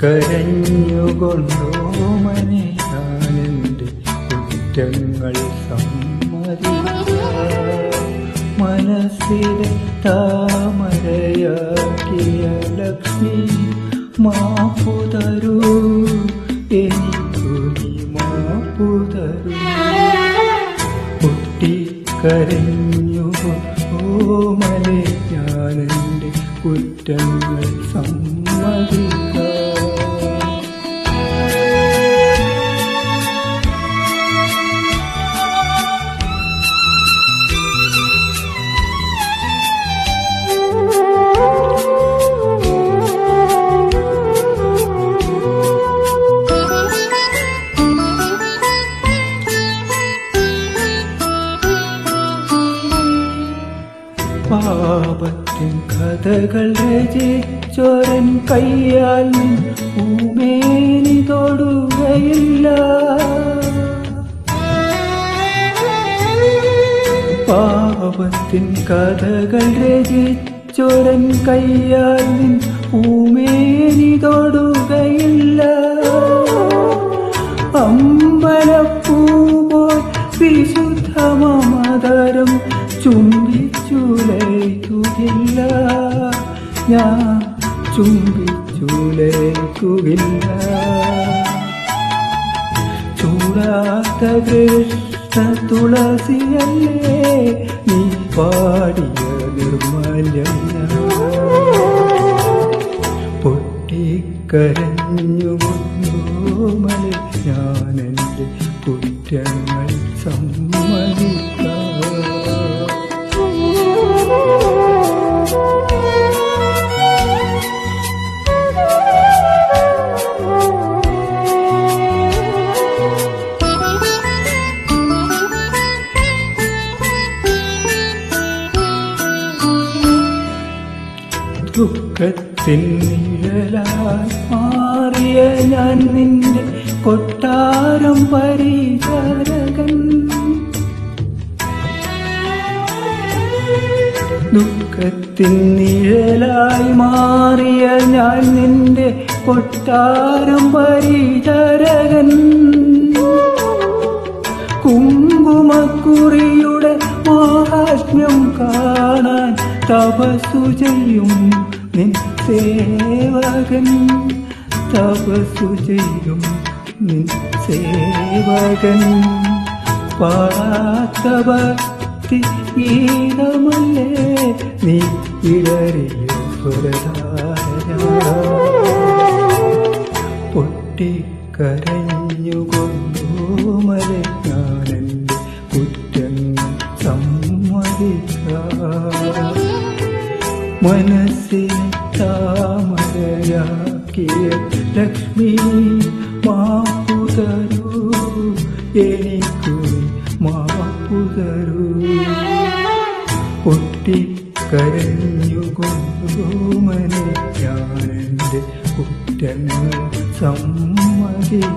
പൊട്ടിക്കരഞ്ഞുകൊണ്ടോമനെ ഞാനെന്റെ കുറ്റങ്ങൾ സമ്മതിക്ക മനസ്സിലെ താമരയാക്കിയ ലക്ഷ്മി മാപ്പു തരൂ എനിക്കു പൊട്ടിക്കരഞ്ഞു ഓമലെ ഞാനെന്റെ കുറ്റങ്ങൾ സമ്മതിക്കാം പാപത്തിൻ കഥകൾ രചിച്ചോരൻ കയ്യാൽ ഉമേനി തൊടുകയില്ല. പാപത്തിൻ കഥകൾ രചിച്ചോരൻ കയ്യാൽ ഉമേനി തൊടുകയില്ല. ചുംബിച്ചുലയ്ക്കുകയില്ല ഞാൻ ചുംബിച്ചുലയ്ക്കുകയില്ല ചൂടാത്ത കൃഷ്ണ തുളസിയല്ലേ നീ പാടിയ നിർമ്മല്യം പൊട്ടിക്കരഞ്ഞു മല ഞാനെന്റെ കുറ്റങ്ങൾ സമ്മതിക്കാം. ദുഃഖത്തിൻ നിഴലായി മാറിയ ഞാൻ നിന്റെ കൊട്ടാരം പരിചാരകൻ. ദുഃഖത്തിൻ നിഴലായി മാറിയ ഞാൻ നിന്റെ കൊട്ടാരം പരിചാരകൻ. കുങ്കുമക്കുറിയുടെ മാഹാത്മ്യം കാണാൻ തപസ്സു ചെയ്യും നിൻ സേവകൻ തപസ്സു ചെയ്യും. നിൻ സേവകൻ പാടാത്ത ഭക്തി ഗീതമല്ലേ നീ ഇടറിയ സ്വരധാര പൊട്ടിക്കരഞ്ഞുകൊണ്ടു മല ഞാനെന്റെ കുറ്റങ്ങൾ സമ്മതിക്കാം മനസ്സിനെ താമരയാക്കിയ ലക്ഷ്മി മാപ്പുതരൂ. എനിക്കു മാപ്പു തരൂ പൊട്ടിക്കരഞ്ഞുകൊണ്ടു മന ഞാനെന്റെ കുറ്റങ്ങൾ സമ്മതിക്കാം.